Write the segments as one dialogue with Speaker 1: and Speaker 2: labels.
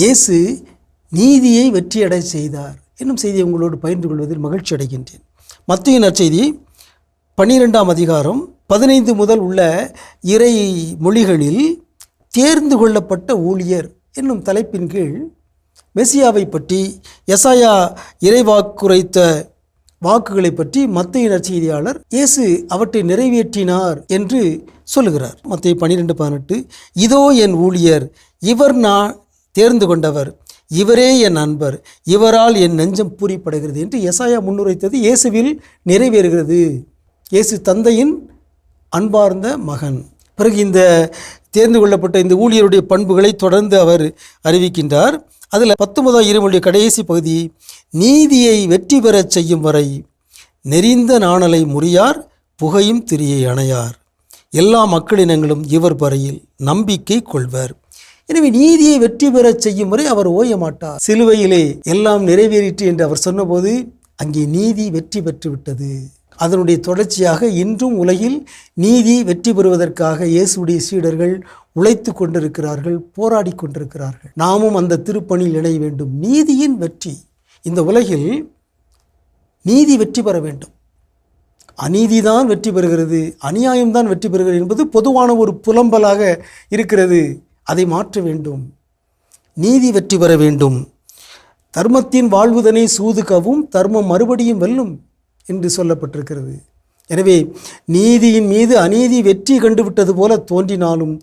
Speaker 1: இயேசு நீதியை வெற்றியடை செய்தார் என்னும் செய்தியை உங்களோடு பகிர்ந்து கொள்வதில் மகிழ்ச்சி அடைகின்றேன். மத்திய நற்செய்தி பன்னிரெண்டாம் அதிகாரம் பதினைந்து முதல் உள்ள இறை மொழிகளில் தேர்ந்து கொள்ளப்பட்ட ஊழியர் என்னும் தலைப்பின் கீழ் மெசியாவை பற்றி எசாயா இறைவாக்குரைத்த வாக்குகளை பற்றி மத்திய நற்செய்தியாளர் இயேசு அவற்றை நிறைவேற்றினார் என்று சொல்லுகிறார். மத்திய பன்னிரெண்டு பதினெட்டு இதோ என் ஊழியர் இவர் நான் தேர்ந்து கொண்டவர். இவரே என் அன்பர் இவரால் என் நெஞ்சம் பூரிப்படுகிறது என்று எசாயா முன்னுரைத்தது இயேசுவில் நிறைவேறுகிறது. இயேசு தந்தையின் அன்பார்ந்த மகன். பிறகு இந்த தேர்ந்து கொள்ளப்பட்ட இந்த ஊழியருடைய பண்புகளை தொடர்ந்து அவர் அறிவிக்கின்றார். அதில் பத்தொன்பதாம் இருமொழிய கடைசி பகுதி நீதியை வெற்றி பெறச் செய்யும் வரை நெறிந்த நாணலை முறியார் புகையும் திரியை அணையார். எல்லா மக்களினங்களும் இவர் வரையில் நம்பிக்கை கொள்வர். எனவே நீதியை வெற்றி பெறச் செய்யும் வரை அவர் ஓய மாட்டார் சிலுவையிலே எல்லாம் நிறைவேறிற்று என்று அவர் சொன்னபோது அங்கே நீதி வெற்றி பெற்று விட்டது அதனுடைய தொடர்ச்சியாக இன்றும் உலகில் நீதி வெற்றி பெறுவதற்காக இயேசுடைய சீடர்கள் உழைத்து கொண்டிருக்கிறார்கள் போராடி கொண்டிருக்கிறார்கள். நாமும் அந்த திருப்பணியில் இணைய வேண்டும். நீதியின் வெற்றி. இந்த உலகில் நீதி வெற்றி பெற வேண்டும். அநீதிதான் வெற்றி பெறுகிறது அநியாயம்தான் வெற்றி பெறுகிறது என்பது பொதுவான ஒரு புலம்பலாக இருக்கிறது. அதை மாற்ற வேண்டும். நீதி வெற்றி பெற வேண்டும். தர்மத்தின் வாழ்வுதனை சூதுகவும் தர்மம் மறுபடியும் வெல்லும் என்று சொல்லப்பட்டிருக்கிறது. எனவே நீதியின் மீது அநீதி வெற்றி கண்டுவிட்டது போல தோன்றினாலும்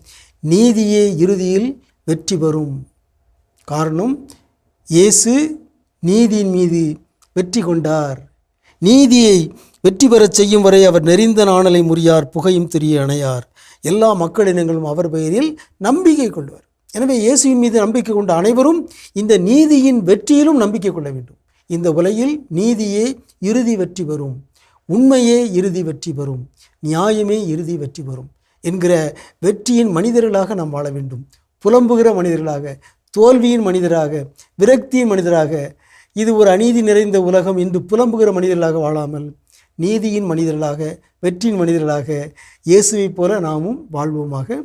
Speaker 1: நீதியே இறுதியில் வெற்றி பெறும். காரணம் இயேசு நீதியின் மீது வெற்றி கொண்டார். நீதியை வெற்றி பெறச் செய்யும் வரை அவர் நெறிந்த நாணலை முறியார் புகையும் திரிய அணையார். எல்லா மக்களினங்களும் அவர் பெயரில் நம்பிக்கை கொள்வர். எனவே இயேசுவின் மீது நம்பிக்கை கொண்ட அனைவரும் இந்த நீதியின் வெற்றியிலும் நம்பிக்கை கொள்ள வேண்டும். இந்த உலகில் நீதியே இறுதி வெற்றி வரும் உண்மையே இறுதி வெற்றி வரும் நியாயமே இறுதி வெற்றி வரும் என்கிற வெற்றியின் மனிதர்களாக நாம் வாழ வேண்டும். புலம்புகிற மனிதர்களாக தோல்வியின் மனிதராக விரக்தியின் மனிதராக இது ஒரு அநீதி நிறைந்த உலகம் என்று புலம்புகிற மனிதர்களாக வாழாமல் நீதியின் மனிதர்களாக வெற்றியின் மனிதர்களாக இயேசுவைப் போல நாமும் வாழ்வோமாக